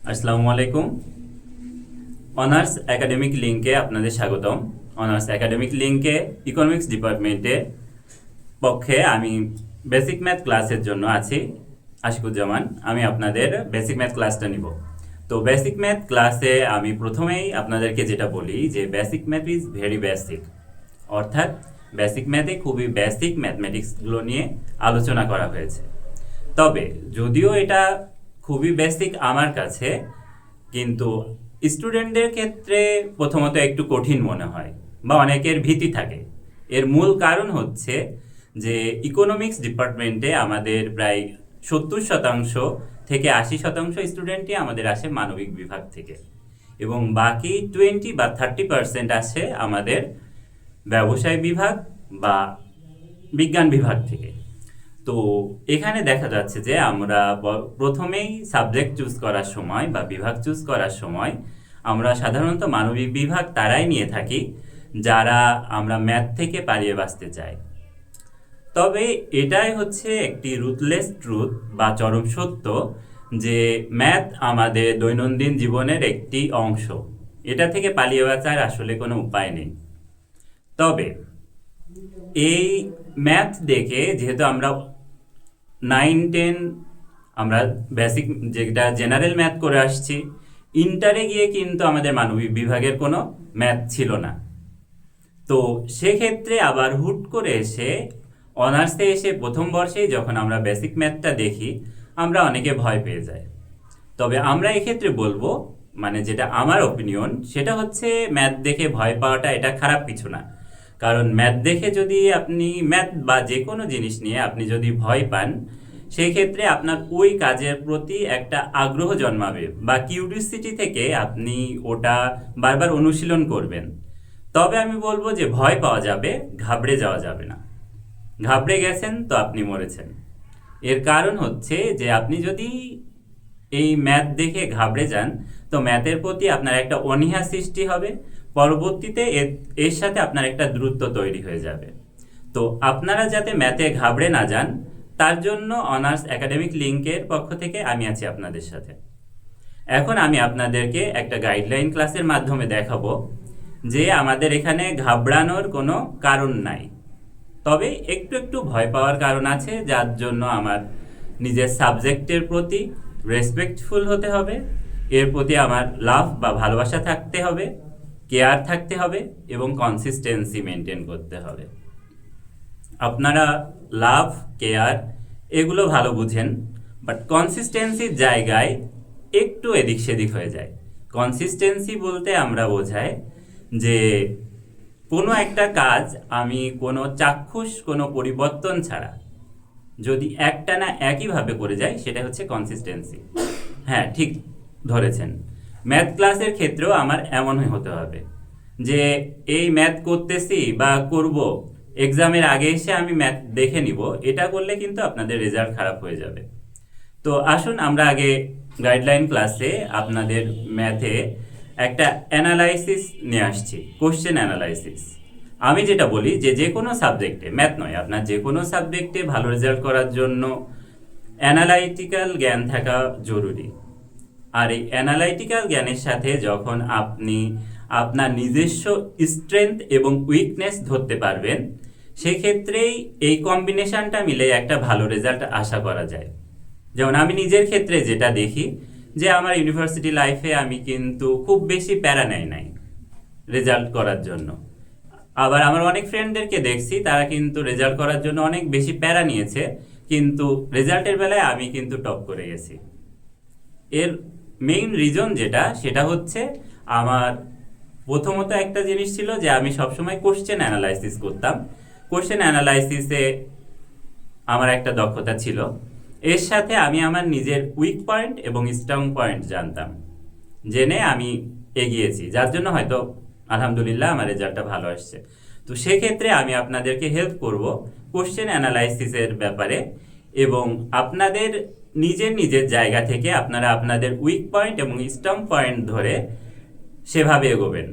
আসসালামু আলাইকুম। Honours academic লিঙ্কে আপনাদের স্বাগতম। অনার্স একাডেমিক লিঙ্কে ইকোনমিক্স ডিপার্টমেন্টের পক্ষে আমি বেসিক ম্যাথ ক্লাসের জন্য আছি, আশিকুজ্জামান। আমি আপনাদের বেসিক ম্যাথ ক্লাসটা নিব। তো বেসিক ম্যাথ ক্লাসে আমি প্রথমেই আপনাদেরকে যেটা বলি যে basic math is very basic অর্থাৎ বেসিক ম্যাথে খুবই বেসিক ম্যাথমেটিক্সগুলো নিয়ে আলোচনা করা হয়েছে। তবে যদিও এটা খুবই বেসিক আমার কাছে, কিন্তু স্টুডেন্টদের ক্ষেত্রে প্রথমত একটু কঠিন মনে হয় বা অনেকের ভীতি থাকে। এর মূল কারণ হচ্ছে যে ইকোনমিক্স ডিপার্টমেন্টে আমাদের প্রায় সত্তর শতাংশ থেকে আশি শতাংশ স্টুডেন্টই আমাদের আসে মানবিক বিভাগ থেকে এবং বাকি টোয়েন্টি বা থার্টি পার্সেন্ট আসে আমাদের ব্যবসায় বিভাগ বা বিজ্ঞান বিভাগ থেকে। তো এখানে দেখা যাচ্ছে যে আমরা প্রথমেই সাবজেক্ট চুজ করার সময় বা বিভাগ চুজ করার সময় আমরা সাধারণত মানবিক বিভাগ তারাই নিয়ে থাকি, যারা আমরা ম্যাথ থেকে পালিয়ে বাঁচতে চাই। তবে এটাই হচ্ছে একটি রুথলেস ট্রুথ বা চরম সত্য যে ম্যাথ আমাদের দৈনন্দিন জীবনের একটি অংশ। এটা থেকে পালিয়ে বাঁচার আসলে কোনো উপায় নেই। তবে এই ম্যাথ দেখে যেহেতু আমরা নাইন টেন আমরা বেসিক যেটা জেনারেল ম্যাথ করে আসছি ইন্টারে গিয়ে কিন্তু আমাদের মানবিক বিভাগের কোনো ম্যাথ ছিল না। তো সেক্ষেত্রে আবার হুট করে এসে অনার্সে এসে প্রথম বর্ষেই যখন আমরা বেসিক ম্যাথটা দেখি, আমরা অনেকে ভয় পেয়ে যাই। তবে আমরা এক্ষেত্রে বলব মানে যেটা আমার ওপিনিয়ন সেটা হচ্ছে ম্যাথ দেখে ভয় পাওয়াটা এটা খারাপ কিছু না। কারণ ম্যাথ দেখে যদি আপনি ম্যাথ বা যে কোনো জিনিস নিয়ে আপনি যদি ভয় পান সেই ক্ষেত্রে আপনার ওই কাজের প্রতি একটা আগ্রহ জন্মাবে বা কিউরিয়াসিটি থেকে আপনি ওটা বারবার অনুশীলন করবেন। তবে আমি বলব যে ভয় পাওয়া যাবে, ঘাবড়ে যাওয়া যাবে না। ঘাবড়ে গেছেন তো আপনি মরেছেন। এর কারণ হচ্ছে যে আপনি যদি এই ম্যাথ দেখে ঘাবড়ে যান, তো ম্যাথের প্রতি আপনার একটা অনীহা সৃষ্টি হবে পরবর্তীতে এর- সাথে আপনার একটা দূরত্ব তৈরি হয়ে যাবে। তো আপনারা যাতে ম্যাথে ঘাবড়ে না যান, তার জন্য অনার্স একাডেমিক লিঙ্কের পক্ষ থেকে আমি আছি আপনাদের সাথে। এখন আমি আপনাদেরকে একটা গাইডলাইন ক্লাসের মাধ্যমে দেখাবো, যে আমাদের এখানে ঘাবড়ানোর কোনো কারণ নাই। তবে একটু একটু ভয় পাওয়ার কারণ আছে, যার জন্য আমার নিজের সাবজেক্টের প্রতি রেসপেক্টফুল হতে হবে, এর প্রতি আমার লাভ বা ভালোবাসা থাকতে হবে। কেয়ার থাকতে হবে এবং কনসিস্টেন্সি মেনটেন করতে হবে। আপনারা লাভ কেয়ার এগুলো ভালো বুঝেন বাট কনসিস্টেন্সির জায়গায় একটু এদিক সেদিক হয়ে যায়। কনসিস্টেন্সি বলতে আমরা বোঝাই যে কোনো একটা কাজ আমি কোনো চাক্ষুষ, কোনো পরিবর্তন ছাড়া যদি একটানা একইভাবে করে যাই সেটা হচ্ছে কনসিস্টেন্সি হ্যাঁ ঠিক ধরেছেন। ম্যাথ ক্লাসের ক্ষেত্রেও আমার এমনই হতে হবে যে এই ম্যাথ করতেছি বা করব এক্সামের আগে এসে আমি ম্যাথ দেখে নিব, এটা করলে কিন্তু আপনাদের রেজাল্ট খারাপ হয়ে যাবে। তো আসুন আমরা আগে গাইডলাইন ক্লাসে আপনাদের ম্যাথে একটা অ্যানালাইসিস নিয়ে আসছি কোশ্চেন অ্যানালাইসিস আমি যেটা বলি যে যে কোনো সাবজেক্টে ম্যাথ নয়, আপনার যে কোনো সাবজেক্টে ভালো রেজাল্ট করার জন্য অ্যানালাইটিক্যাল জ্ঞান থাকা জরুরি। আর এই অ্যানালাইটিক্যাল জ্ঞানের সাথে যখন আপনি আপনার নিজস্ব স্ট্রেংথ এবং উইকনেস ধরতে পারবেন, সেক্ষেত্রেই এই কম্বিনেশনটা মিলে একটা ভালো রেজাল্ট আশা করা যায়। যেমন আমি নিজের ক্ষেত্রে যেটা দেখি যে আমার ইউনিভার্সিটি লাইফে আমি কিন্তু খুব বেশি প্যারা নেয় নাই রেজাল্ট করার জন্য। আবার আমার অনেক ফ্রেন্ডদেরকে দেখছি, তারা কিন্তু রেজাল্ট করার জন্য অনেক বেশি প্যারা নিয়েছে, কিন্তু রেজাল্টের বেলায় আমি কিন্তু টপ করে গেছি। এর মেইন রিজন যেটা, সেটা হচ্ছে আমার প্রথমত একটা জিনিস ছিল যে আমি সবসময় কোশ্চেন অ্যানালাইসিস করতাম। কোশ্চেন অ্যানালাইসিসে আমার একটা দক্ষতা ছিল। এর সাথে আমি আমার নিজের উইক পয়েন্ট এবং স্ট্রং পয়েন্ট জানতাম। জেনে আমি এগিয়েছি। যার জন্য হয়তো আলহামদুলিল্লাহ আমার রেজাল্টটা ভালো আসছে। তো সেক্ষেত্রে আমি আপনাদেরকে হেল্প করব কোশ্চেন অ্যানালাইসিসের ব্যাপারে এবং আপনাদের নিজের নিজের জায়গা থেকে আপনারা আপনাদের উইক পয়েন্ট এবং স্ট্রং পয়েন্ট ধরে সেভাবে এগোবেন।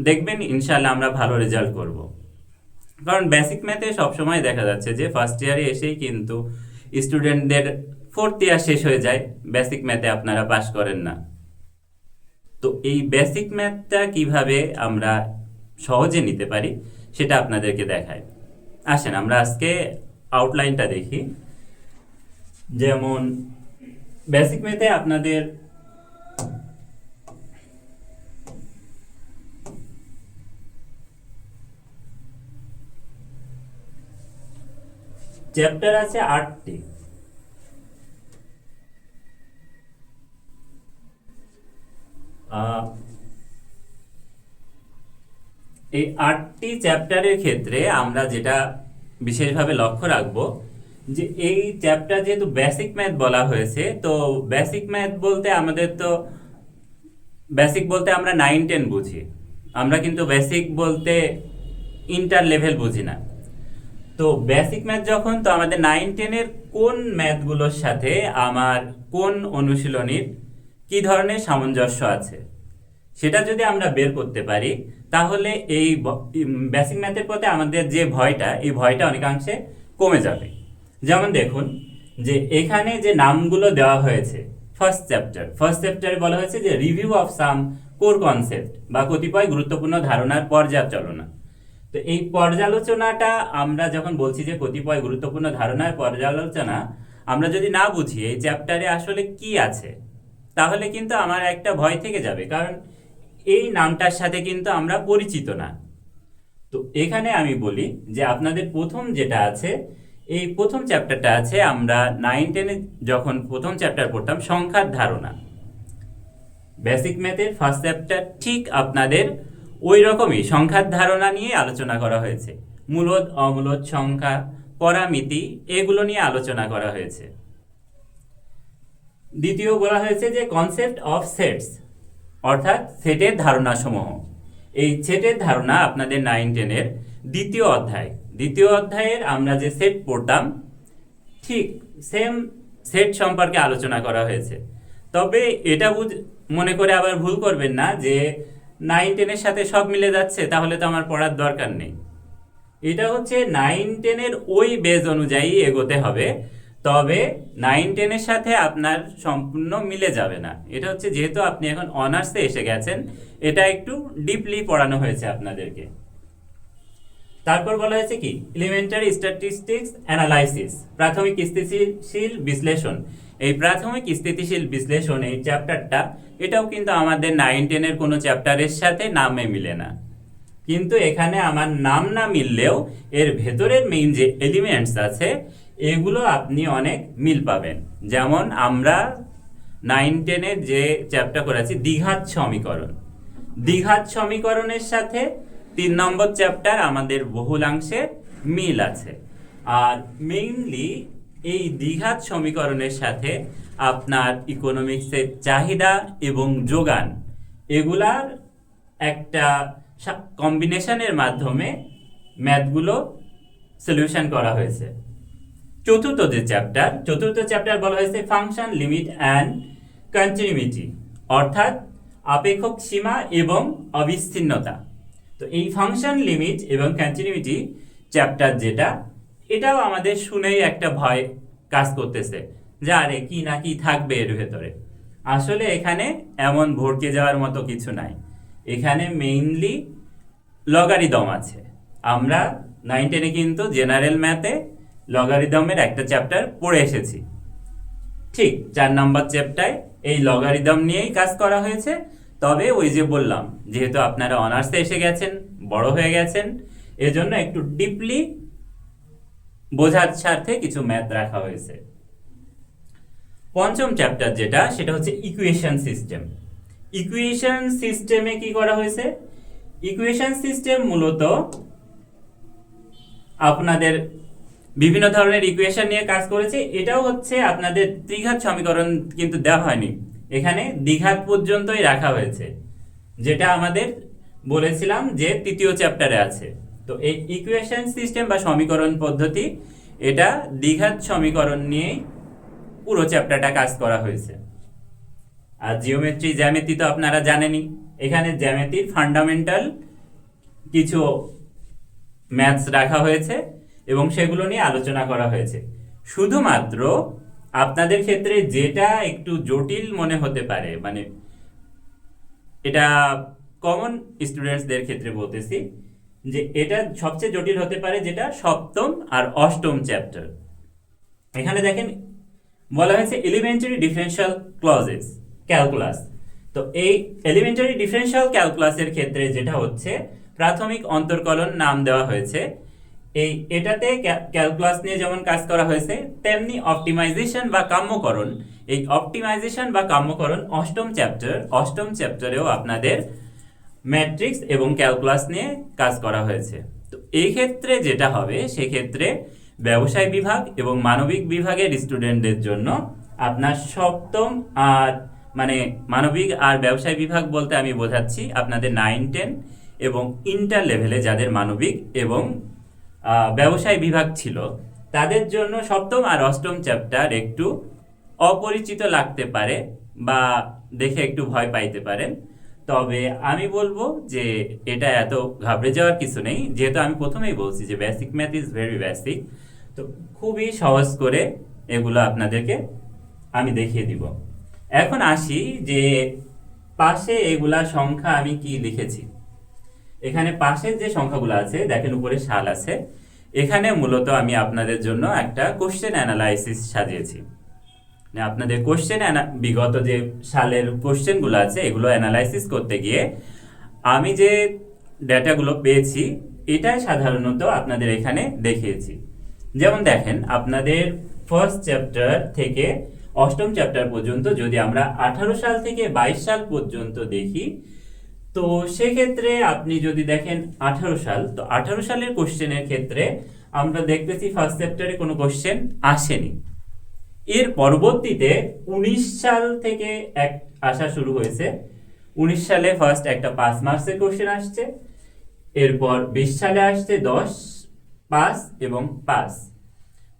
দেখবেন ইনশাল্লাহ আমরা ভালো রেজাল্ট করব। কারণ বেসিক ম্যাথে সবসময় দেখা যাচ্ছে যে ফার্স্ট ইয়ারে এসেই কিন্তু স্টুডেন্টদের ফোর্থ ইয়ার শেষ হয়ে যায় বেসিক ম্যাথে আপনারা পাশ করেন না। তো এই বেসিক ম্যাথটা কীভাবে আমরা সহজে নিতে পারি, সেটা আপনাদেরকে দেখায়। আসেন, আমরা আজকে আউটলাইনটা দেখি। যেমন বেসিক ম্যাথে আপনাদের চ্যাপ্টার আছে আটটি। এই আটটি চ্যাপ্টারের ক্ষেত্রে আমরা যেটা বিশেষভাবে লক্ষ্য রাখব যে এই চ্যাপ্টার যেহেতু বেসিক ম্যাথ বলা হয়েছে, তো বেসিক ম্যাথ বলতে আমাদের তো বেসিক বলতে আমরা নাইন টেন বুঝি। আমরা কিন্তু বেসিক বলতে ইন্টার লেভেল বুঝি না। তো বেসিক ম্যাথ যখন, তো আমাদের নাইন টেনের কোন ম্যাথগুলোর সাথে আমার কোন অনুশীলনীর কি ধরনের সামঞ্জস্য আছে? সেটা যদি আমরা বের করতে পারি, তাহলে এই বেসিক ম্যাথের পথে আমাদের যে ভয়টা, এই ভয়টা অনেকাংশে কমে যাবে। যেমন দেখুন, যে এখানে যে নামগুলো দেওয়া হয়েছে ফার্স্ট চ্যাপ্টার ফার্স্ট চ্যাপ্টারে বলা হয়েছে যে review of some core concept বা কতিপয় গুরুত্বপূর্ণ ধারণার পর্যালোচনা। তো এই পর্যালোচনাটা আমরা যখন বলছি যে কতিপয় গুরুত্বপূর্ণ ধারণার পর্যালোচনা, আমরা যদি না বুঝি এই চ্যাপ্টারে আসলে কি আছে, তাহলে কিন্তু আমার একটা ভয় থেকে যাবে, কারণ এই নামটার সাথে কিন্তু আমরা পরিচিত না। তো এখানে আমি বলি যে আপনাদের প্রথম যেটা আছে এই প্রথম চ্যাপ্টারটা আছে আমরা নাইন টেনে যখন প্রথম চ্যাপ্টার পড়তাম, সংখ্যার ধারণা। বেসিক ম্যাথের ফার্স্ট চ্যাপ্টার ঠিক আপনাদের ওই রকমই সংখ্যার ধারণা নিয়ে আলোচনা করা হয়েছে। মূলদ, অমূলদ, সংখ্যা, পরামিতি এগুলো নিয়ে আলোচনা করা হয়েছে। দ্বিতীয় বলা হয়েছে যে কনসেপ্ট অফ সেটস অর্থাৎ সেটের ধারণাসমূহ। এই সেটের ধারণা আপনাদের নাইন টেনের দ্বিতীয় অধ্যায়। দ্বিতীয় অধ্যায়ের আমরা যে সেট পড়তাম, ঠিক সেম সেট সম্পর্কে আলোচনা করা হয়েছে। তবে এটা বুঝ, মনে করে আবার ভুল করবেন না যে নাইন টেনের সাথে সব মিলে যাচ্ছে, তাহলে তো আমার পড়ার দরকার নেই। এটা হচ্ছে নাইন টেনের ওই বেজ অনুযায়ী এগোতে হবে, তবে নাইন টেনের সাথে আপনার সম্পূর্ণ মিলে যাবে না। এটা হচ্ছে যেহেতু আপনি এখন অনার্সে এসে গেছেন, এটা একটু ডিপলি পড়ানো হয়েছে আপনাদেরকে। তারপর বলা হয়েছে কি এলিমেন্টারি স্ট্যাটিস্টিক্স অ্যানালাইসিস প্রাথমিক স্থিতিশীল বিশ্লেষণ। এই প্রাথমিক স্থিতিশীল বিশ্লেষণ এই চ্যাপ্টারটা এটাও কিন্তু আমাদের নাইন টেনের কোনো চ্যাপ্টারের সাথে নামে মিলে না। কিন্তু এখানে আমার নাম না মিললেও এর ভেতরের মেইন যে এলিমেন্টস আছে, এগুলো আপনি অনেক মিল পাবেন। যেমন আমরা নাইন টেনের যে চ্যাপ্টার করেছি, দ্বিঘাত সমীকরণ। দ্বিঘাত সমীকরণের সাথে তিন নম্বর চ্যাপ্টার আমাদের বহুলাংশে মিল আছে। আর মেইনলি এই দ্বিঘাত সমীকরণের সাথে আপনার ইকোনমিক্সের চাহিদা এবং যোগান, এগুলার একটা কম্বিনেশনের মাধ্যমে ম্যাথগুলো সলিউশন করা হয়েছে। চতুর্থ যে চ্যাপ্টার, চতুর্থ চ্যাপ্টার বলা হয়েছে ফাংশন লিমিট অ্যান্ড কন্টিনিউটি অর্থাৎ আপেক্ষক সীমা এবং অবিচ্ছিন্নতা। তো এই ফাংশন লিমিট এবং কন্টিনিউটি চ্যাপ্টার যেটা, এটাও আমাদের শুনেই একটা ভয় কাজ করতেছে যে আরে কি না কি থাকবে এর ভেতরে। আসলে এখানে এমন ভরকে যাওয়ার মতো কিছু নাই। এখানে মেইনলি লগারিদম আছে। আমরা নাইন টেনে কিন্তু জেনারেল ম্যাথে লগারিদমের একটা চ্যাপ্টার পড়ে এসেছি। ঠিক, চার নম্বর চ্যাপ্টারে এই লগারিদম নিয়েই কাজ করা হয়েছে। তবে ওই যে বললাম, যেহেতু আপনারা অনার্সে এসে গেছেন, বড় হয়ে গেছেন, এজন্য একটু ডিপলি বোঝার স্বার্থে কিছু ম্যাথ রাখা হয়েছে। পঞ্চম চ্যাপ্টার যেটা, সেটা হচ্ছে ইকুয়েশন সিস্টেম ইকুয়েশন সিস্টেমে কি করা হয়েছে? ইকুয়েশন সিস্টেম মূলত আপনাদের বিভিন্ন ধরনের ইকুয়েশন নিয়ে কাজ করেছে। এটাও হচ্ছে আপনাদের ত্রিঘাত সমীকরণ কিন্তু দেওয়া হয়নি। এখানে দ্বিঘাত পর্যন্তই রাখা হয়েছে। যেটা আমাদের বলেছিলাম যে তৃতীয় চ্যাপ্টারে আছে। তো এই ইকুয়েশন সিস্টেম বা সমীকরণ পদ্ধতি, এটা দ্বিঘাত সমীকরণ নিয়েই পুরো চ্যাপ্টারটা কাজ করা হয়েছে। আর জিওমেট্রি জ্যামিতি তো আপনারা জানেনই। এখানে জ্যামিতির ফান্ডামেন্টাল কিছু ম্যাথস রাখা হয়েছে এবং সেগুলো নিয়ে আলোচনা করা হয়েছে। শুধুমাত্র আপনাদের ক্ষেত্রে যেটা একটু জটিল মনে হতে পারে মানে এটা কমন স্টুডেন্টসদের ক্ষেত্রে বলতেছি, যে এটা সবচেয়ে জটিল হতে পারে যেটা সপ্তম আর অষ্টম চ্যাপ্টার এখানে দেখেন, বলা হয়েছে এলিমেন্টারি ডিফারেনশিয়াল ক্লজেস ক্যালকুলাস তো এই এলিমেন্টারি ডিফারেনশিয়াল ক্যালকুলাসের ক্ষেত্রে যেটা হচ্ছে, প্রাথমিক অন্তর্কলন নাম দেওয়া হয়েছে এই এটাতে ক্যালকুলাস নিয়ে যেমন কাজ করা হয়েছে, তেমনি অপটিমাইজেশন বা কাম্যকরণ। এই অপটিমাইজেশন বা কাম্যকরণ অষ্টম চ্যাপ্টার অষ্টম চ্যাপ্টারেও আপনাদের ম্যাট্রিক্স এবং ক্যালকুলাস নিয়ে কাজ করা হয়েছে। তো এই ক্ষেত্রে যেটা হবে সেক্ষেত্রে ব্যবসায় বিভাগ এবং মানবিক বিভাগের স্টুডেন্টদের জন্য আপনার সপ্তম আর মানে মানবিক আর ব্যবসায় বিভাগ বলতে আমি বোঝাচ্ছি আপনাদের নাইন টেন এবং ইন্টার লেভেলে যাদের মানবিক এবং ব্যবসায় বিভাগ ছিল। তাদের জন্য সপ্তম আর অষ্টম চ্যাপ্টার একটু অপরিচিত লাগতে পারে বা দেখে একটু ভয় পাইতে পারেন। তবে আমি বলব যে এটা এত ঘাবড়ে যাওয়ার কিছু নেই। যেহেতু আমি প্রথমেই বলছি যে basic math is very basic তো খুবই সহজ করে এগুলো আপনাদেরকে আমি দেখিয়ে দিব। এখন আসি যে পাশে এগুলা সংখ্যা আমি কি লিখেছি। এখানে পাশের যে সংখ্যাগুলো আছে, দেখেন উপরে সাল আছে, এখানে মূলত আমি আপনাদের জন্য একটা কোশ্চেন অ্যানালাইসিস সাজিয়েছি। মানে আপনাদের কোশ্চেন বিগত যে সালের কোশ্চেনগুলো আছে, এগুলো অ্যানালাইসিস করতে গিয়ে আমি যে ডেটাগুলো পেয়েছি, এটাই সাধারণত আপনাদের এখানে দেখিয়েছি। যেমন দেখেন, আপনাদের ফার্স্ট চ্যাপ্টার থেকে অষ্টম চ্যাপ্টার পর্যন্ত যদি আমরা আঠারো সাল থেকে বাইশ সাল পর্যন্ত দেখি তো সেক্ষেত্রে আপনি যদি দেখেন আঠারো সাল, তো আঠারো সালের কোশ্চেনের ক্ষেত্রে আমরা দেখতেছি ফার্স্ট চ্যাপ্টারে কোনো কোশ্চেন আসেনি। এর পরবর্তীতে উনিশ সাল থেকে এক আসা শুরু হয়েছে। উনিশ সালে ফার্স্ট একটা পাঁচ মার্কসের কোশ্চেন আসছে। এরপর বিশ সালে আসছে দশ, পাঁচ এবং পাঁচ।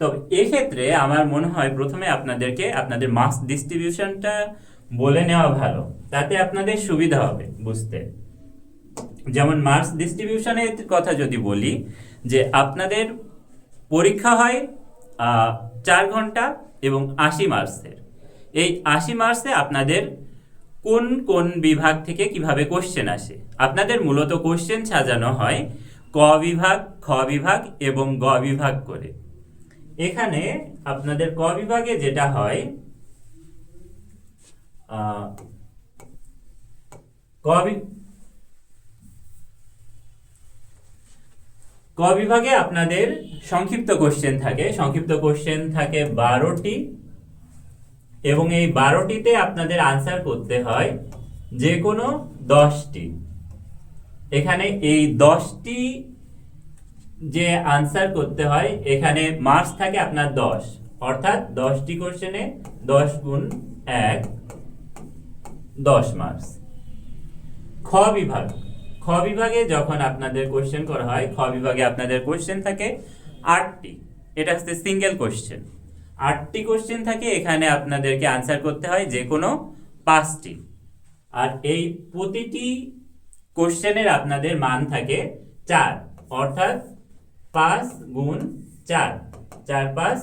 তবে এক্ষেত্রে আমার মনে হয় প্রথমে আপনাদেরকে আপনাদের মার্কস ডিস্ট্রিবিউশনটা বলে নেওয়া ভালো, তাতে আপনাদের সুবিধা হবে বুঝতে। যেমন মার্কস ডিস্ট্রিবিউশনের কথা যদি বলি, যে আপনাদের পরীক্ষা হয় চার ঘণ্টা এবং আশি মার্কসের এই আশি মার্কসে আপনাদের কোন কোন বিভাগ থেকে কীভাবে কোশ্চেন আসে? আপনাদের মূলত কোশ্চেন সাজানো হয় ক বিভাগ, খ বিভাগ এবং গ বিভাগ করে। এখানে আপনাদের ক বিভাগে যেটা হয় ক বি- ক বিভাগে আপনাদের সংক্ষিপ্ত কোশ্চেন থাকে। সংক্ষিপ্ত কোশ্চেন থাকে বারোটি এবং এই বারোটিতে আপনাদের আনসার করতে হয় যে কোনো দশটি। এখানে এই দশটি যে আনসার করতে হয়, এখানে মার্কস থাকে আপনার দশ। অর্থাৎ দশটি কোশ্চেনে দশ গুণ এক। দশ মার্কস খ বিভাগ। খ বিভাগে যখন আপনাদের কোশ্চেন করা হয়, খ বিভাগে আপনাদের কোশ্চেন থাকে আটটি। এটা হচ্ছে সিঙ্গেল কোশ্চেন আটটি কোশ্চেন থাকে, এখানে আপনাদেরকে আনসার করতে হয় যে কোনো পাঁচটি। আর এই প্রতিটি কোশ্চেনের আপনাদের মান থাকে চার। অর্থাৎ পাঁচ গুণ চার। চার, পাঁচ,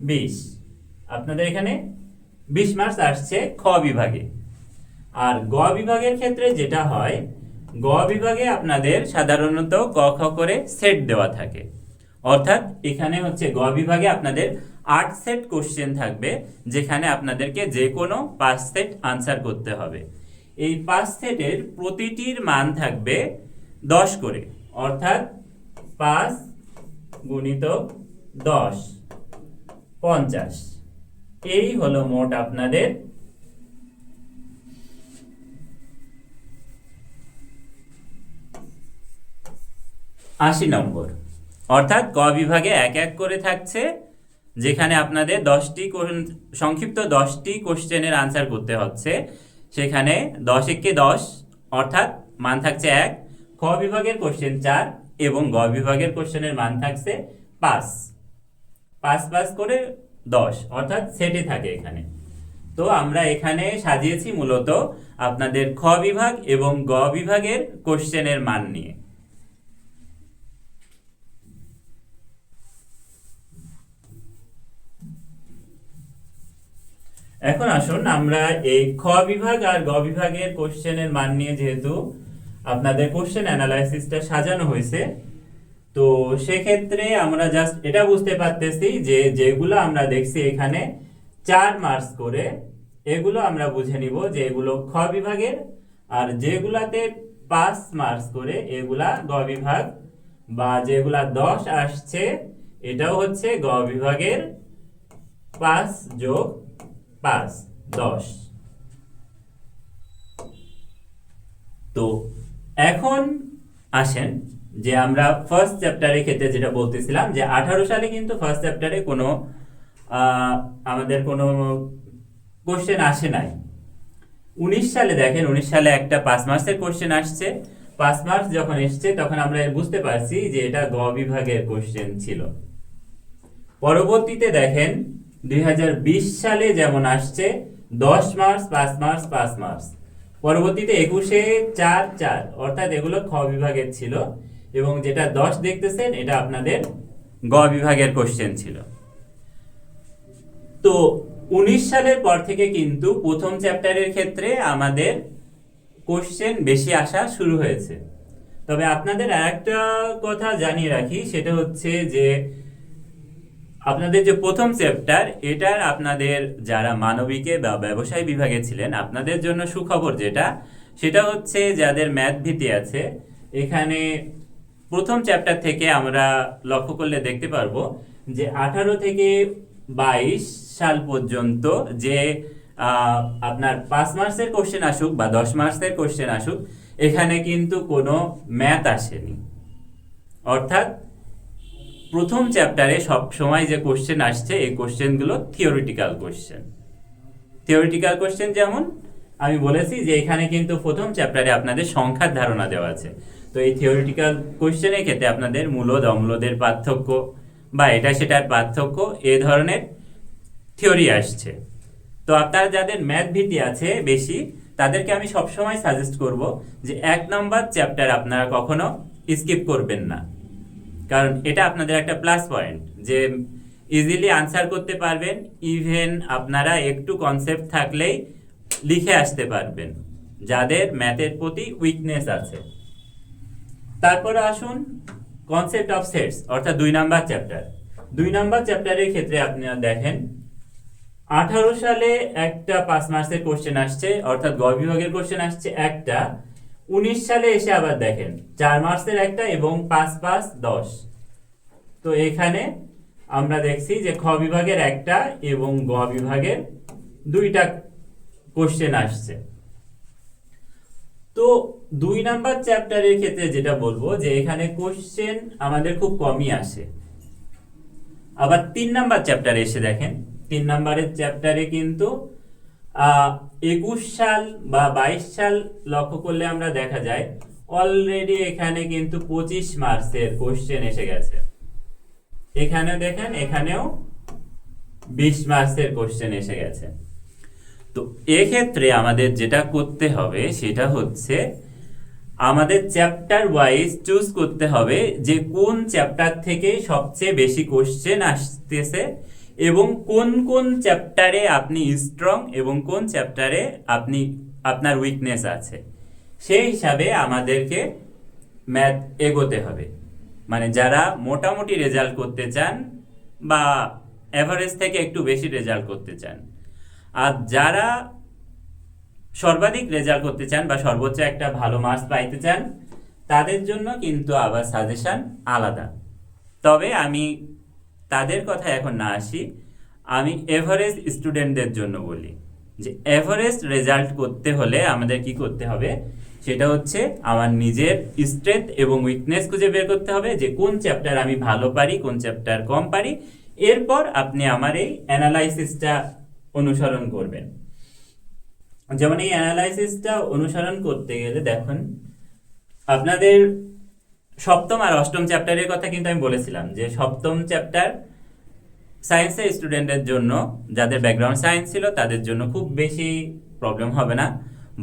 বিশ। আপনাদের এখানে বিশ মার্কস আসছে খ বিভাগে। আর গ বিভাগের ক্ষেত্রে যেটা হয়, গ বিভাগে আপনাদের সাধারণত ক, খ করে সেট দেওয়া থাকে। অর্থাৎ এখানে হচ্ছে গ বিভাগে আপনাদের আট সেট কোশ্চেন থাকবে, যেখানে আপনাদেরকে যে কোনো পাঁচ সেট আনসার করতে হবে। এই পাঁচ সেটের প্রতিটির মান থাকবে দশ করে। অর্থাৎ পাঁচ গুণিত দশ, পঞ্চাশ। এই হলো মোট আপনাদের আশি নম্বর। অর্থাৎ ক বিভাগে এক এক করে থাকছে, যেখানে আপনাদের দশটি সংক্ষিপ্ত দশটি কোশ্চেনের আনসার করতে হচ্ছে। সেখানে দশ একে দশ, অর্থাৎ মান থাকছে এক। খ বিভাগের কোশ্চেন চার এবং গ বিভাগের কোশ্চেনের মান থাকছে পাঁচ। পাঁচ পাঁচ করে দশ, অর্থাৎ সেটে থাকে এখানে। তো আমরা এখানে সাজিয়েছি মূলত আপনাদের খ বিভাগ এবং গ বিভাগের কোশ্চেনের মান নিয়ে। এখন আসুন আমরা এই খ বিভাগ আর গ বিভাগের কোশ্চেনের মান নিয়ে যেহেতু আপনাদের কোশ্চেন অ্যানালাইসিসটা সাজানো হয়েছে, তো সেক্ষেত্রে আমরা জাস্ট এটা বুঝতে পারতেছি যে যেগুলো আমরা দেখছি এখানে চার মার্কস করে, এগুলো আমরা বুঝে নিব যে এগুলো খ বিভাগের আর যেগুলাতে পাঁচ মার্কস করে এগুলা গ বিভাগ বা যেগুলা দশ আসছে এটাও হচ্ছে গ বিভাগের পাঁচ যোগ পাঁচ, দশ। তো এখন আসেন যে আমরা ফার্স্ট চ্যাপ্টারের ক্ষেত্রে যেটা বলতেছিলাম যে আঠারো সালে কিন্তু ফার্স্ট চ্যাপ্টারে কোনো আমাদের কোনো কোশ্চেন আসে নাই। উনিশ সালে দেখেন, উনিশ সালে একটা পাঁচ মার্কসের কোশ্চেন আসছে। পাঁচ মার্কস যখন এসছে, তখন আমরা বুঝতে পারছি যে এটা গ বিভাগের কোশ্চেন ছিল। পরবর্তীতে দেখেন দুই হাজার বিশ সালে যেমন আসছে, দশ মার্চ, পাঁচ মার্চ পাঁচ মার্চ। পরবর্তীতে একুশে চার চার, অর্থাৎ এগুলো খ বিভাগের ছিল এবং যেটা দশ দেখতেছেন, এটা আপনাদের গ বিভাগের কোশ্চেন ছিল। তো উনিশ সালের পর থেকে কিন্তু প্রথম চ্যাপ্টারের ক্ষেত্রে আমাদের কোশ্চেন বেশি আসা শুরু হয়েছে। তবে আপনাদের আরেকটা কথা জানিয়ে রাখি, সেটা হচ্ছে যে আপনাদের যে প্রথম চ্যাপ্টার এটার আপনাদের যারা মানবিকে বা ব্যবসায় বিভাগে ছিলেন, আপনাদের জন্য সুখবর যেটা, সেটা হচ্ছে যাদের ম্যাথ ভীতি আছে, এখানে প্রথম চ্যাপ্টার থেকে আমরা লক্ষ্য করলে দেখতে পারব যে আঠারো থেকে বাইশ সাল পর্যন্ত যে আপনার পাঁচ মার্কসের কোশ্চেন আসুক বা দশ মার্কসের কোশ্চেন আসুক, এখানে কিন্তু কোনো ম্যাথ আসেনি। অর্থাৎ প্রথম চ্যাপ্টারে সব সময় যে কোশ্চেন আসছে, এই কোশ্চেনগুলো থিওরিটিক্যাল কোশ্চেন থিওরিটিক্যাল কোশ্চেন যেমন, আমি বলেছি যে এখানে কিন্তু প্রথম চ্যাপ্টারে আপনাদের সংখ্যার ধারণা দেওয়া আছে। তো এই থিওরিটিক্যাল কোশ্চেনের ক্ষেত্রে আপনাদের মূলদ, অম্লদের পার্থক্য বা এটা সেটার পার্থক্য, এ ধরনের থিওরি আসছে। তো আপনারা যাদের ম্যাথ ভীতি আছে বেশি, তাদেরকে আমি সবসময় সাজেস্ট করব যে এক নম্বর চ্যাপ্টার আপনারা কখনো স্কিপ করবেন না। কারণ এটা আপনাদের একটা প্লাস পয়েন্ট যে ইজিলি আনসার করতে পারবেন ইভেন আপনারা একটু কনসেপ্ট থাকলেই লিখে আসতে পারবেন, যাদের ম্যাথের প্রতি উইকনেস আছে। তারপরে আসুন কনসেপ্ট অফ সেটস অর্থাৎ দুই নাম্বার চ্যাপ্টার দুই নাম্বার চ্যাপ্টারের ক্ষেত্রে আপনারা দেখেন, আঠারো সালে একটা পাঁচ মার্কসের কোশ্চেন আসছে, অর্থাৎ গ বিভাগের কোশ্চেন আসছে একটা উনিশ সালে এসে আবার দেখেন, চার মার্কসের একটা এবং পাঁচ পাঁচ দশ। তো এখানে আমরা দেখছি যে খ বিভাগের একটা এবং গ বিভাগের দুইটা কোশ্চেন আসছে। তো দুই নাম্বার চ্যাপ্টারের ক্ষেত্রে যেটা বলব যে এখানে কোশ্চেন আমাদের খুব কমই আসে। আবার তিন নাম্বার চ্যাপ্টারে এসে দেখেন, তিন নাম্বারের চ্যাপ্টারে কিন্তু একুশ সাল বা বাইশ সাল লক্ষ্য করলে আমরা দেখা যায় অলরেডি এখানে কিন্তু পঁচিশ মার্কসের কোশ্চেন এসে গেছে। এখানে দেখেন, এখানেও বিশ মার্কসের কোশ্চেন এসে গেছে। তো এক্ষেত্রে আমাদের যেটা করতে হবে, সেটা হচ্ছে আমাদের চ্যাপ্টার ওয়াইজ চুজ করতে হবে যে কোন চ্যাপ্টার থেকে সবচেয়ে বেশি কোশ্চেন আসতেছে এবং কোন কোন চ্যাপ্টারে আপনি স্ট্রং এবং কোন চ্যাপ্টারে আপনি, আপনার উইকনেস আছে, সেই হিসাবে আমাদেরকে ম্যাথ এগোতে হবে। মানে যারা মোটামুটি রেজাল্ট করতে চান বা অ্যাভারেজ থেকে একটু বেশি রেজাল্ট করতে চান, আর যারা সর্বাধিক রেজাল্ট করতে চান বা সর্বোচ্চ একটা ভালো মার্কস পাইতে চান, তাদের জন্য কিন্তু আবার সাজেশন আলাদা। তবে আমি তাদের কথা এখন না আসি, আমি এভারেজ স্টুডেন্টদের জন্য বলি যে এভারেজ রেজাল্ট করতে হলে আমাদের কি করতে হবে? সেটা হচ্ছে আমার নিজের স্ট্রেংথ এবং উইকনেস খুঁজে বের করতে হবে যে কোন চ্যাপ্টার আমি ভালো পারি, কোন চ্যাপ্টার কম পারি। এরপর আপনি আমার এই অ্যানালাইসিসটা অনুসরণ করবেন। যেমন এই অ্যানালাইসিসটা অনুসরণ করতে গেলে দেখুন, আপনাদের সপ্তম আর অষ্টম চ্যাপ্টারের কথা কিন্তু আমি বলেছিলাম যে সপ্তম চ্যাপ্টার সায়েন্সের স্টুডেন্টের জন্য যাদের ব্যাকগ্রাউন্ড সায়েন্স ছিল তাদের জন্য খুব বেশি প্রবলেম হবে না।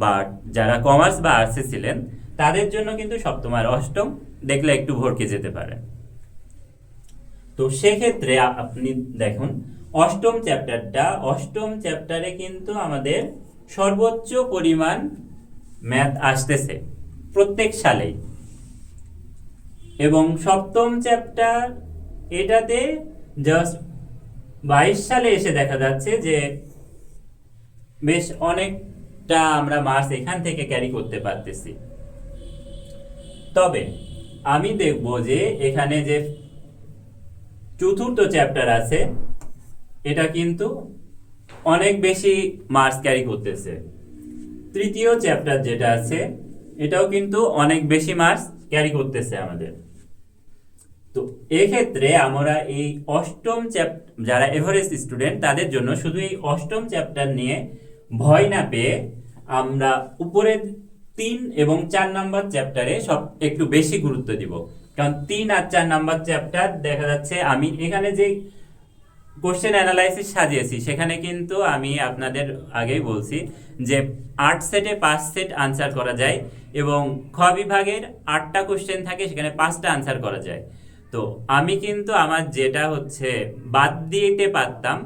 বাট যারা কমার্স বা আর্টসে ছিলেন, তাদের জন্য কিন্তু সপ্তম আর অষ্টম দেখলে একটু ভরকে যেতে পারে। তো সেক্ষেত্রে আপনি দেখুন, অষ্টম চ্যাপ্টারটা অষ্টম চ্যাপ্টারে কিন্তু আমাদের সর্বোচ্চ পরিমাণ ম্যাথ আসতেছে প্রত্যেক সালেই। এবং সপ্তম চ্যাপ্টার এটাতে জাস্ট বাইশ সালে এসে দেখা যাচ্ছে যে বেশ অনেকটা আমরা মার্কস এখান থেকে ক্যারি করতে পারতেছি। তবে আমি দেখব যে এখানে যে চতুর্থ চ্যাপ্টার আছে, এটা কিন্তু অনেক বেশি মার্কস ক্যারি করতেছে। তৃতীয় চ্যাপ্টার যেটা আছে, এটাও কিন্তু অনেক বেশি মার্কস ক্যারি করতেছে আমাদের। তো এক্ষেত্রে আমরা এই অষ্টম চ্যাপ্টার যারা এভারেস্ট স্টুডেন্ট তাদের জন্য শুধু এই অষ্টম চ্যাপ্টার নিয়ে ভয় না পেয়ে আমরা উপরের তিন এবং চার নাম্বার চ্যাপ্টারে সব একটু বেশি গুরুত্ব দিব। কারণ তিন আর চার নাম্বার চ্যাপ্টার দেখা যাচ্ছে আমি এখানে যে কোশ্চেন অ্যানালাইসিস সাজিয়েছি, সেখানে কিন্তু আমি আপনাদের আগেই বলছি যে আট সেটে পাঁচ সেট আনসার করা যায় এবং খ বিভাগের আটটা কোশ্চেন থাকে, সেখানে পাঁচটা আনসার করা যায়। তো আমি কিন্তু আমার যেটা হচ্ছে বাদ দিতে পারতাম,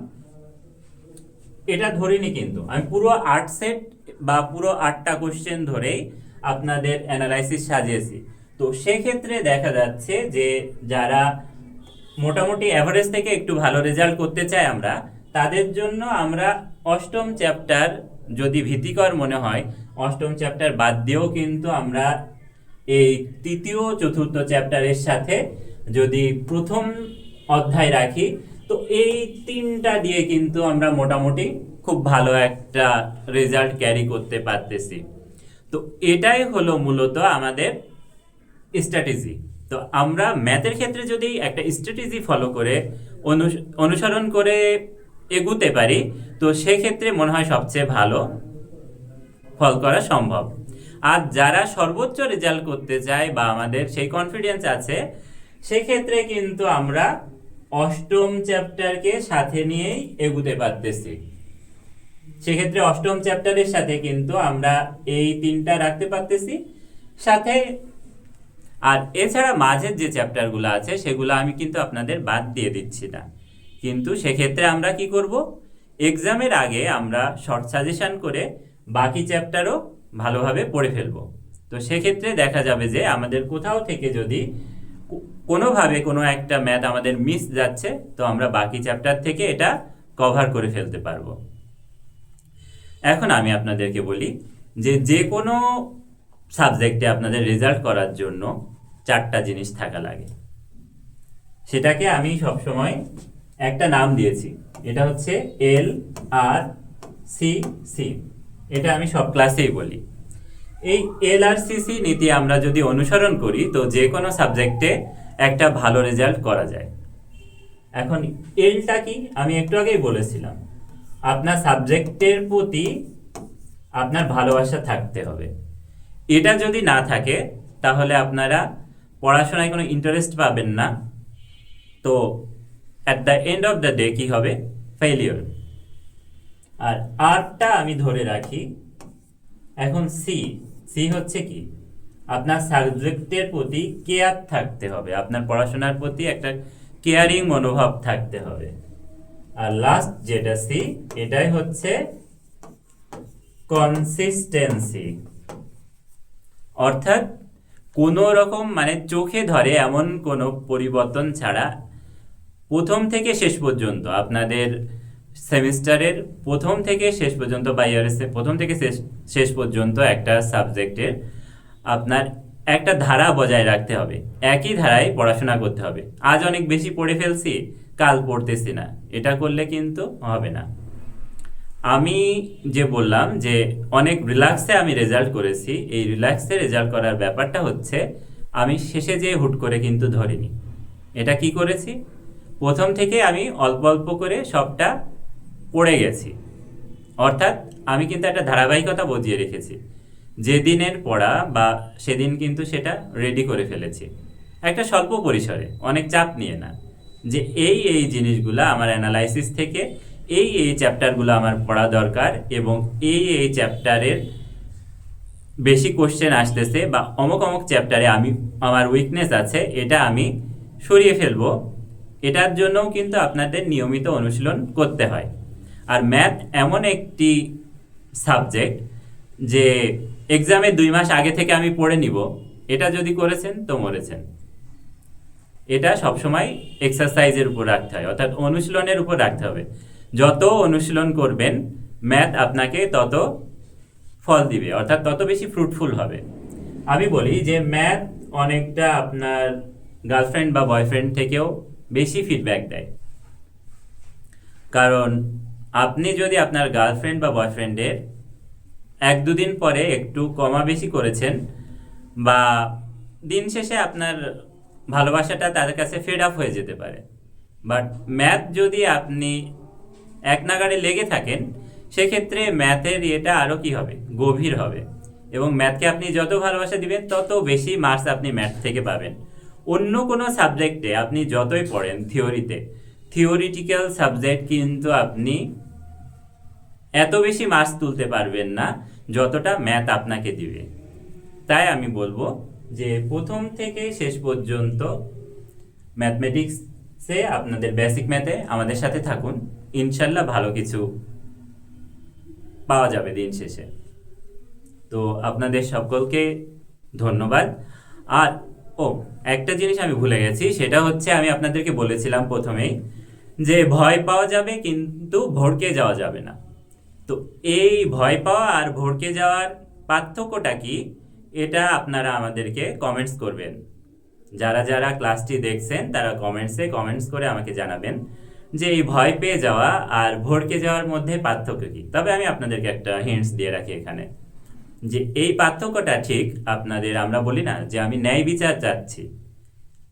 এটা ধরিনি কিন্তু। আমি পুরো আট সেট বা পুরো আটটা কোশ্চেন ধরেই আপনাদের অ্যানালাইসিস সাজিয়েছি। তো সেক্ষেত্রে দেখা যাচ্ছে যে যারা মোটামুটি অ্যাভারেজ থেকে একটু ভালো রেজাল্ট করতে চাই আমরা, তাদের জন্য আমরা অষ্টম চ্যাপ্টার যদি ভীতিকর মনে হয়, অষ্টম চ্যাপ্টার বাদ দিয়েও কিন্তু আমরা এই তৃতীয়, চতুর্থ চ্যাপ্টারের সাথে যদি প্রথম অধ্যায় রাখি, তো এই তিনটা দিয়ে কিন্তু আমরা মোটামুটি খুব ভালো একটা রেজাল্ট ক্যারি করতে পারতেছি। তো এটাই হলো মূলত আমাদের স্ট্র্যাটেজি তো আমরা ম্যাথের ক্ষেত্রে যদি একটা স্ট্র্যাটেজি ফলো করে অনুস- অনুসরণ করে এগুতে পারি, তো সেক্ষেত্রে মনে হয় সবচেয়ে ভালো ফল করা সম্ভব। আর যারা সর্বোচ্চ রেজাল্ট করতে চায় বা আমাদের সেই কনফিডেন্স আছে সেক্ষেত্রে কিন্তু আমরা অষ্টম চ্যাপ্টারকে সাথে নিয়েই এগুতে পারতেছি। সেক্ষেত্রে অষ্টম চ্যাপ্টারের সাথে কিন্তু আমরা এই তিনটা রাখতে পারতেছি। সাথে আর এছাড়া মাঝের যে চ্যাপ্টারগুলো আছে, সেগুলো আমি কিন্তু আপনাদের বাদ দিয়ে দিচ্ছি না। কিন্তু সেক্ষেত্রে আমরা কি করব? এক্সামের আগে আমরা শর্ট সাজেশন করে বাকি চ্যাপ্টারও ভালোভাবে পড়ে ফেলব। তো সেক্ষেত্রে দেখা যাবে যে আমাদের কোথাও থেকে যদি কোনোভাবে কোনো একটা ম্যাথ আমাদের মিস যাচ্ছে, তো আমরা বাকি চ্যাপ্টার থেকে এটা কভার করে ফেলতে পারব। এখন আমি আপনাদেরকে বলি যে যে কোনো সাবজেক্টে আপনাদের রেজাল্ট করার জন্য চারটা জিনিস থাকা লাগে। সেটাকে আমি সবসময় একটা নাম দিয়েছি, এটা হচ্ছে এল আর সি সি এটা আমি সব ক্লাসেই বলি। এই এল আর সি সি নীতি আমরা যদি অনুসরণ করি, তো যে কোনো সাবজেক্টে একটা ভালো রেজাল্ট করা যায়। এখন এলটা কি? আমি একটু আগেই বলেছিলাম। আপনার সাবজেক্টের প্রতি আপনার ভালোবাসা থাকতে হবে। এটা যদি না থাকে, তাহলে আপনারা পড়াশোনায় কোনো ইন্টারেস্ট পাবেন না। তো at the end of the day কী হবে? ফেলিওর আর আরটা আমি ধরে রাখি। এখন সি সি হচ্ছে কি? আপনার সাবজেক্টের প্রতি কেয়ার থাকতে হবে। আপনার পড়াশোনার প্রতি একটা কেয়ারিং মনোভাব থাকতে হবে। আর লাস্ট যেটা সি এটাই হচ্ছে কনসিস্টেন্সি অর্থাৎ কোনো রকম মানে চোখে ধরে এমন কোনো পরিবর্তন ছাড়া প্রথম থেকে শেষ পর্যন্ত আপনাদের সেমিস্টারের প্রথম থেকে শেষ পর্যন্ত বা ইয়ারের প্রথম থেকে শেষ শেষ পর্যন্ত একটা সাবজেক্টের আপনার একটা ধারা বজায় রাখতে হবে। একই ধারায় পড়াশোনা করতে হবে। আজ অনেক বেশি পড়ে ফেলছি, কাল পড়তেছি না। এটা করলে কিন্তু হবে না। আমি যে বললাম যে অনেক রিল্যাক্সে আমি রেজাল্ট করেছি, এই রিল্যাক্সে রেজাল্ট করার ব্যাপারটা হচ্ছে, আমি শেষে যেয়ে হুট করে কিন্তু ধরিনি। এটা কি করেছি? প্রথম থেকে আমি অল্প অল্প করে সবটা পড়ে গেছি। অর্থাৎ আমি কিন্তু একটা ধারাবাহিকতা বজিয়ে রেখেছি। যেদিনের পড়া বা সেদিন কিন্তু সেটা রেডি করে ফেলেছি। একটা স্বল্প পরিসরে, অনেক চাপ নিয়ে না। যে এই এই জিনিসগুলো আমার অ্যানালাইসিস থেকে, এই এই চ্যাপ্টারগুলো আমার পড়া দরকার এবং এই এই চ্যাপ্টারের বেশি কোশ্চেন আসতেছে বা অমুক অমুক চ্যাপ্টারে আমি, আমার উইকনেস আছে, এটা আমি সরিয়ে ফেলব। এটার জন্যও কিন্তু আপনাদের নিয়মিত অনুশীলন করতে হয়। আর ম্যাথ এমন একটি সাবজেক্ট যে এক্সামে দুই মাস আগে থেকে আমি পড়ে নিব। এটা যদি করেছেন, তো মরেছেন। এটা সবসময় এক্সারসাইজের উপর রাখতে হয়, অর্থাৎ অনুশীলনের উপর রাখতে হবে। যত অনুশীলন করবেন ম্যাথ আপনাকে তত ফল দিবে, অর্থাৎ তত বেশি ফ্রুটফুল হবে। আমি বলি যে ম্যাথ অনেকটা আপনার গার্লফ্রেন্ড বা বয়ফ্রেন্ড থেকেও বেশি ফিডব্যাক দেয়। কারণ আপনি যদি আপনার গার্লফ্রেন্ড বা বয়ফ্রেন্ডের এক দুদিন পরে একটু কমা বেশি করেছেন বা দিন শেষে আপনার ভালোবাসাটা তাদের কাছে ফেড আপ হয়ে যেতে পারে। বাট ম্যাথ যদি আপনি এক নাগাড়ে লেগে থাকেন, সেক্ষেত্রে ম্যাথের ইয়েটা আরও কি হবে? গভীর হবে। এবং ম্যাথকে আপনি যত ভালোবাসা দিবেন, তত বেশি মার্কস আপনি ম্যাথ থেকে পাবেন। অন্য কোনো সাবজেক্টে আপনি যতই পড়েন থিওরিতে থিওরিটিক্যাল সাবজেক্ট কিন্তু আপনি এত বেশি মার্কস তুলতে পারবেন না যতটা ম্যাথ আপনাকে দিবে। তাই আমি বলব যে প্রথম থেকে শেষ পর্যন্ত ম্যাথমেটিক্সে আপনাদের বেসিক ম্যাথে আমাদের সাথে থাকুন। ইনশাল্লাহ ভালো কিছু পাওয়া যাবে দিন শেষে। তো আপনাদের সকলকে ধন্যবাদ। আর, ও, একটা জিনিস আমি ভুলে গেছি, সেটা হচ্ছে আমি আপনাদেরকে বলেছিলাম প্রথমেই যে ভয় পাওয়া যাবে কিন্তু ভড়কে যাওয়া যাবে না। তো এই ভয় পাওয়া আর ভড়কে যাওয়ার পার্থক্যটা কি? এটা আপনারা আমাদেরকে কমেন্টস করবেন। যারা যারা ক্লাসটি দেখছেন, তারা কমেন্টসে কমেন্টস করে আমাকে জানাবেন যে এই ভয় পেয়ে যাওয়া আর ভড়কে যাওয়ার মধ্যে পার্থক্য কি। তবে আমি আপনাদেরকে একটা হিন্টস দিয়ে রাখি এখানে যে এই পার্থক্যটা ঠিক আপনাদের আমরা বলি না যে আমি ন্যায় বিচার চাচ্ছি।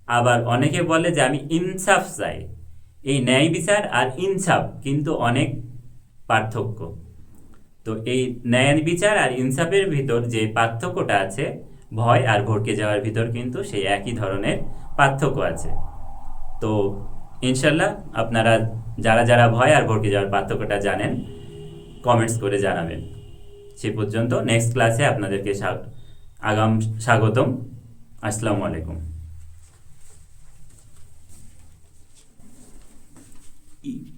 আবার অনেকে বলে যে আমি ইনসাফ চাই। এই ন্যায় বিচার আর ইনসাফ কিন্তু অনেক পার্থক্য। তো এই ন্যায় বিচার আর ইনসাফের ভিতর যে পার্থক্যটা আছে, ভয় আর ভড়কে যাওয়ার ভিতর কিন্তু সেই একই ধরনের পার্থক্য আছে। তো ইনশাল্লাহ আপনারা যারা যারা ভয় আর ভড়কে যাওয়ার পার্থক্যটা জানেন, কমেন্টস করে জানাবেন। সে পর্যন্ত নেক্সট ক্লাসে আপনাদেরকে আগাম, স্বাগতম। আসসালামু আলাইকুম। E